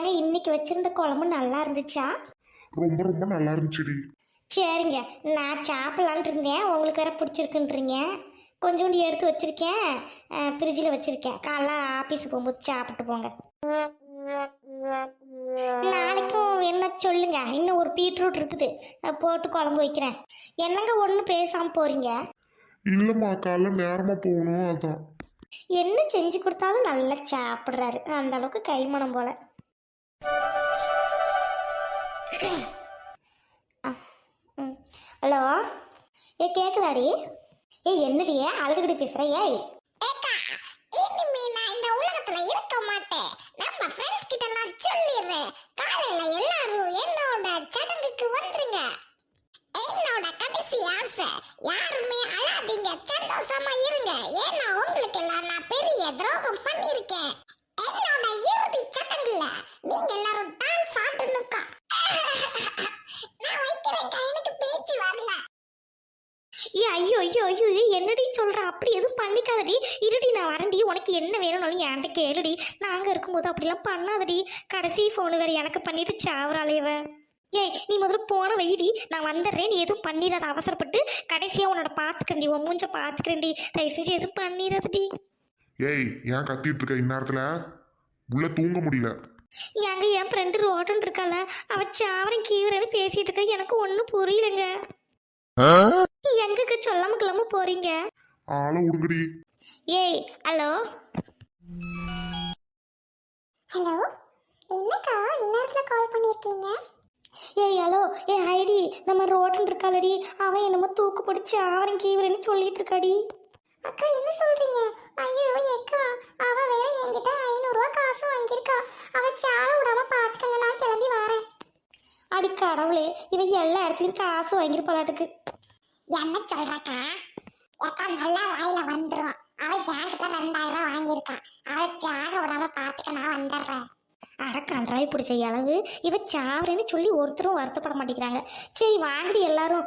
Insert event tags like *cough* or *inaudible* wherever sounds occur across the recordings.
ஏங்க இன்னைக்கு வச்சிருந்த குழம்பு நல்லா இருந்துச்சா? ரொம்ப ரொம்ப நல்லா இருந்துச்சுடி. சரிங்க நான் சாப்பிட்லான்ட்டு இருந்தேன். உங்களுக்கு வேற பிடிச்சிருக்குன்றீங்க. கொஞ்சோண்டு எடுத்து வச்சிருக்கேன். ஃப்ரிட்ஜில் வச்சிருக்கேன். காலைல ஆஃபீஸ் போகும்போது சாப்பிட்டு போங்க. நாளைக்கும் என்ன சொல்லுங்க? இன்னும் ஒரு பீட்ரூட் இருக்குது. அஹ் போட்டு குழம்பு வைக்கிறேன். என்னங்க ஒன்றும் பேசாமல் போறீங்க? இல்லம்மா காலைல நேரமா போகணும் அதான். என்ன செஞ்சு கொடுத்தாலும் நல்லா சாப்பிட்றாரு. அந்த அளவுக்கு கைமணம் போல. ஹலோ? ஏ கேக்குதாடி? ஏ என்னடியே அழுதுகிட்டு பேசுற ஏய் இனிமே நான் இந்த உலகத்துல இருக்க மாட்டேன் நம்ம ஃப்ரெண்ட்ஸ் கிட்ட நான் சொல்லிடுறேன் காலையில எல்லாரும் என்னோட சடங்குக்கு வந்துருங்க. என்னோட கடைசி ஆசை யாருமே அழாதீங்க சந்தோஷமா இருங்க. ஏன்னா உங்களுக்கு எல்லாம் நான் பெரிய துரோகம் பண்ணிருக்கேன் என்னோட இறுதி சடங்குல நீங்க எல்லாரும் டான்ஸ் ஆடணுக்கா நான் வைக்கிறேன்க்கா எனக்கு பேச்சு வரல ஏ ஐயோ ஐயோ ஐயோ ஏ, என்னடி சொல்ற? அப்படி எதுவும் பண்ணிக்காதடி. இருடி நான் வரேன்டி. உனக்கு என்ன வேணும்னாலும் என்கிட்ட கேளுடி. நாங்க இருக்கும்போது அப்படிலாம் பண்ணாதடி. கடைசி ஃபோனு வேற எனக்கு பண்ணிட்டு சாவறாளேவ ஏய் நீ முதல்ல போன வைடி. நான் வந்துடுறேன். நீ எதுவும் பண்ணிடாத. அவசரப்பட்டு கடைசியா உன்னோட பாத்துக்கிறேன்டி. உன் மூஞ்ச பாத்துக்கிறேன்டி. தயவு செஞ்சு எதுவும் பண்ணிடாதடி. ஏய் ஏன் கத்திட்டு இருக்க இந்நேரத்துல? உள்ள தூங்க முடியல. எங்க என் ஃப்ரெண்டு ரோட்டன் இருக்கால அவ சாவரம் கீவரன்னு பேசிட்டு இருக்க. எனக்கு ஒன்றும் புரியலங்க. எங்கக்கு சொல்லாம கிளம்ப போறீங்க? ஆளை விடுங்கடி ஏய் ஹலோ? ஹலோ? என்னக்கா இந்நேரத்துல கால் பண்ணிருக்கீங்க? ஏய் ஹலோ? ஏ ஐடி நம்ம ரோட்டன் இருக்காளடி. அவன் என்னமோ தூக்கு பிடிச்சி அவன் கீவரன்னு சொல்லிட்டு இருக்காடி அக்கா என்ன சொல்றீங்க? ஐயோ ஏக்கா அவ வேற என்கிட்ட ஐநூறு ரூபாய் காசு வாங்கியிருக்கா. அவ சாவ விடாம பாத்துக்கங்க நான் கிளம்பி வரேன். அடி கடவுளே இவன் எல்லா இடத்துலயும் காசு வாங்கிருப்பாளாட்டுக்கு என்ன சொல்றக்கா? அக்கா நல்லா வாயில வந்துடும் அவ என்கிட்ட ரெண்டாயிரம் ரூபா வாங்கியிருக்கான் அவ ஜாக விடாம பார்த்துக்க நான் வந்துடுறேன் அட கன்றாய் பிடிச்ச அளவு இவ சாவரேன்னு சொல்லி ஒருத்தரும் வருத்தப்பட மாட்டேங்கிறாங்க. சரி வாங்கடி எல்லாரும்.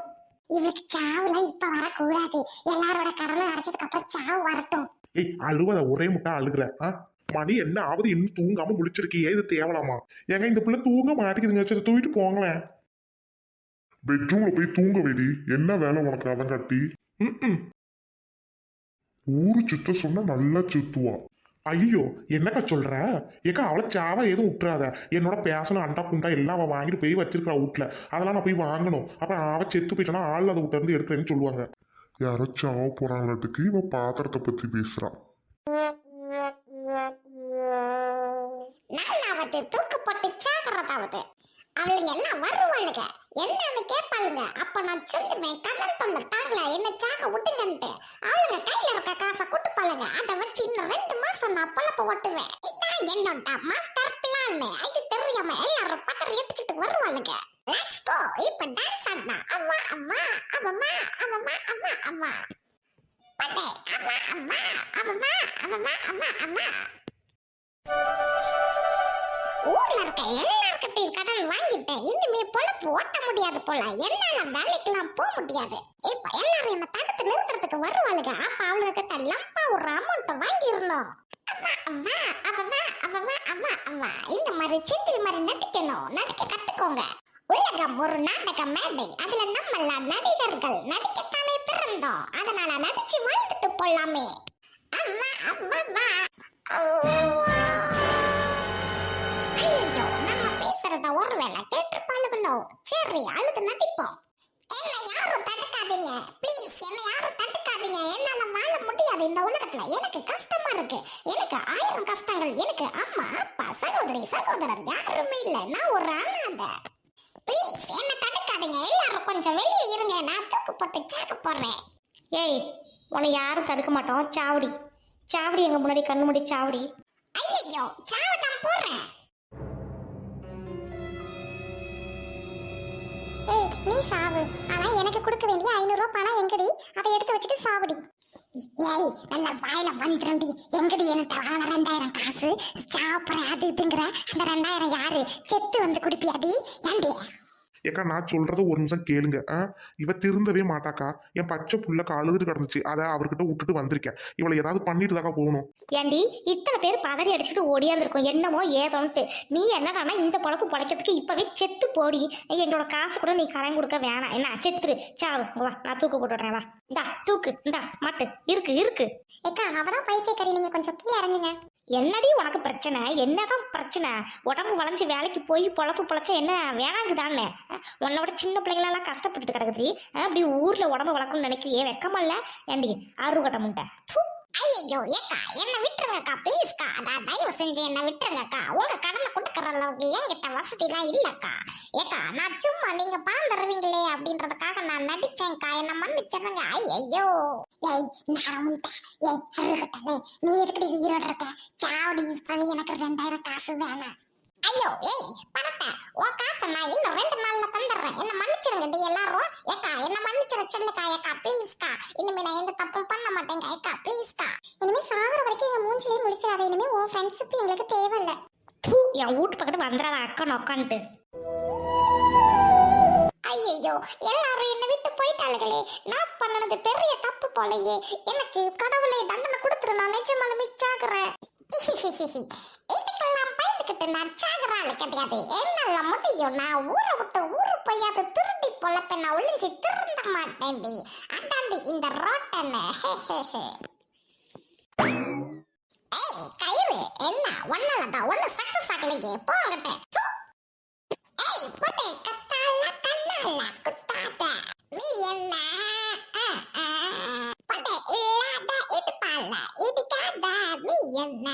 இவளுக்கு சாவுல இப்ப வரக்கூடாது. எல்லாரோட கடலும் அடைச்சதுக்கு அப்புறம் சாவு வரட்டும். ஏய் அழுவத ஒரே முட்டா அழுகுற ஆ? மணி என்ன ஆகுது? இன்னும் தூங்காம முழிச்சிருக்கியே இது தேவலாமா? ஏங்க இந்த பிள்ளை தூங்க மாட்டேங்குதுங்க. சரி தூக்கிட்டு போங்களேன். பெட்ரூம்ல போய் தூங்க வேடி என்ன வேலை உனக்கு அதை கட்டி. ஊரு சுத்த சொன்னா நல்லா சுத்துவா. ஐயோ என்னக்கா சொல்ற? ஏக்கா அவளை சாவா எதுவும் விட்டுறாத என்னோட பேசணும் அண்டா குண்டா எல்லாம் அவள் வாங்கிட்டு போய் வச்சிருக்கா வீட்ல. அதெல்லாம் நான் போய் வாங்கணும். அப்புறம் அவ செத்து போயிட்டானா ஆள் அதை விட்டு இருந்து எடுக்கிறேன்னு சொல்லுவாங்க. யாரோ சாவ போறாங்களாட்டுக்கு இவ பாத்திரத்தை பத்தி பேசுறான் நாலாவது தூக்கு போட்டு சாகிறதாவது. அவளுங்க எல்லாம் வருவாளுங்க என்னன்னு கேட்பாளுங்க அப்ப நான் சொல்லுவேன் கடல் தொண்டை தாங்களா? என்ன சாக விட்டுங்கன்ட்டு அவளுங்க கையில இருக்க காசை கொடுப்பாளுங்க. அதை வச்சு இன்னும் ரெண்டு மாசம் நான் பொழப்ப ஓட்டுவேன். இதான் என்னோட மாஸ்டர் பிளான் இது தெரியாம எல்லாரும் பத்திரம் எப்பிச்சுட்டு வருவாளுங்க லெட்ஸ் கோ இப்ப டான்ஸ் ஆடனா அம்மா அம்மா அம்மா அம்மா அம்மா அம்மா. பட்டே அம்மா அம்மா அம்மா அம்மா அம்மா அம்மா. ஊர்ல இருக்க எல்லா எல்லார்கிட்டையும் கடன் வாங்கிட்டேன். இனிமே பொழப்பு ஓட்ட முடியாது போல. என்னால வேலைக்கெல்லாம் போக முடியாது. இப்ப எல்லாரும் என்ன தடுத்து நிறுத்துறதுக்கு வருவாளுங்க அப்ப அவளுங்க கிட்ட லம்பா ஒரு அமௌண்ட் வாங்கிடணும் அம்மா அம்மா அம்மா இந்த மாதிரி சிந்தில் மாதிரி நடிக்கணும். நடிக்க கத்துக்கோங்க. உலகம் ஒரு நாடக மேடை. அதுல நம்ம எல்லாம் நடிகர்கள் நடிக்கத்தானே பிறந்தோம். அதனால நடிச்சு வாழ்ந்துட்டு போலாமே. அம்மா அம்மா பேசுறத ஒருவேளை கேட்டிருப்பாளுகளோ சரி அழுது நடிப்போம். என்னை யாரும் தடுக்காதீங்க. ப்ளீஸ் என்னை யாரும் தடுக்காதீங்க. என்னால வாழ முடியாது இந்த உலகத்துல. எனக்கு கஷ்டமா இருக்கு. எனக்கு ஆயிரம் கஷ்டங்கள். எனக்கு அம்மா அப்பா சகோதரி சகோதரன் யாருமே இல்ல. நான் ஒரு அனாதை. ப்ளீஸ் என்ன தடுக்காதீங்க. எல்லாரும் கொஞ்சம் வெளியே இருங்க. நான் தூக்கு போட்டு சாக்க போறேன். ஏய் உன்னை யாரும் தடுக்க மாட்டோம். சாவடி. சாவடி எங்க முன்னாடி கண்ணு முடி சாவடி. ஐயோ சாவதான் தான் ஏய் நீ சாவு. ஆனா எனக்கு கொடுக்க வேண்டிய ஐநூறுரூவா பணம் எங்கடி? அதை எடுத்து வச்சுட்டு சாவுடி. ஏய் நல்ல வாயில வந்துருண்டி எங்கடி எனக்கு வாங்க ரெண்டாயிரம் காசு? சாப்பிட்ற அது இதுங்கிற. அந்த ரெண்டாயிரம் யாரு? செத்து வந்து குடிப்பியாடி ஏண்டி? ஏக்கா நான் சொல்றத ஒரு நிமிஷம் கேளுங்க. ஆ? இவ திருந்தவே மாட்டாக்கா. என் பச்சை புள்ள அழுதுட்டு கிடந்துச்சு. அதை அவர்கிட்ட விட்டுட்டு வந்திருக்கேன். இவளை ஏதாவது பண்ணிட்டு தாக்கா போகணும். ஏண்டி இத்தனை பேர் பதறி அடிச்சுட்டு ஓடியாந்துருக்கும். என்னமோ ஏதோன்ட்டு நீ என்னடானா இந்த பொழப்பு பொழைக்கிறதுக்கு இப்பவே செத்து போடி. எங்களோட காசு கூட நீ கடன் கொடுக்க வேணாம். என்ன செத்துரு. சாவு வா நான் தூக்கு போட்டு விடுறேன் வா. இந்தா தூக்கு. இந்தா மாட்டு. இருக்கு இருக்கு. ஏக்கா அவதான் பைத்தியக்காரி. நீங்க கொஞ்சம் கீழே இறங்குங்க. என்னடி உனக்கு பிரச்சனை? என்னதான் பிரச்சனை? உடம்பு வளைஞ்சு வேலைக்கு போய் பொழப்பு பொழைச்சா என்ன வேணாங்குதானே உன்னை விட சின்ன பிள்ளைங்களெல்லாம் கஷ்டப்பட்டுட்டு கிடக்குது அப்படி ஊர்ல உடம்பு வளர்க்கணும்னு நினைக்கிறியே வெக்கமா இல்ல ஏண்டி அருகட்ட முட்டை ஐயோ ஏக்கா என்ன விட்டுருங்கக்கா ப்ளீஸ்க்கா நான் தயவு செஞ்சு என்ன விட்டுருங்கக்கா. உங்க கடனை கொடுக்குற அளவுக்கு என்கிட்ட வசதிலாம் இல்லைக்கா. ஏக்கா நான் சும்மா நீங்க பணம் தருவீங்களே அப்படின்றதுக்காக நான் நடிச்சேன்க்கா. என்ன மன்னிச்சிருங்க. ஐயோ ஏய் நான் ஏய் அருகட்டலே நீ எதுக்கடி உயிரோட இருக்க? சாவடி இப்பவே எனக்கு ரெண்டாயிரம் காசு வேணாம். ஐயோ ஏய் பணத்தை. ஓ காசை நான் இன்னும் ரெண்டு நாள்ல தந்துடுறேன். என்ன மன்னிச்சிருங்கடி எல்லாரும். ஏக்கா என்ன மன்னிச்சிட சொல்லுக்கா ஏக்கா ப்ளீஸ்க்கா. இனிமே நான் எந்த தப்பும் பண்ண மாட்டேங்க ஏக்கா ப்ளீஸ்க்கா. இனிமே சாகுற வரைக்கும் எங்க மூஞ்சிலே முடிச்சிடாத இனிமே உன் ஃப்ரெண்ட்ஸுக்கு எங்களுக்கு தேவையில்லை. தூ என் வீட்டு பக்கத்து வந்துடாத அக்கா நொக்கான்ட்டு ஐயோ எல்லாரும் என்னை விட்டு போயிட்டாளுகளே. நான் பண்ணனது பெரிய தப்பு போலயே. எனக்கு கடவுளே தண்டனை கொடுத்துரு நான் நிஜமான மிச்சாகிறேன். *laughs* இதுக்கெல்லாம் பயந்துக்கிட்டு நான் சாகுற ஆளு கிடையாது. என்னால முடியும் நான் ஊரை விட்டு ஊரு போயாது திருடி பொழப்ப நான் ஒளிஞ்சு திருந்த மாட்டேன்டி. அதாண்டி இந்த ரோட்டனை. *laughs* ஏய் கயிறு என்ன? ஒன்னாலதான் ஒண்ணு சக்சஸ் ஆகலையே. போகட்டேன் ஏய் பொட்டை அண்ணாக்கு தாத்த நீ என்ன? பட்ட இல்லாத இருப்பாள இதுக்காக நீ என்ன?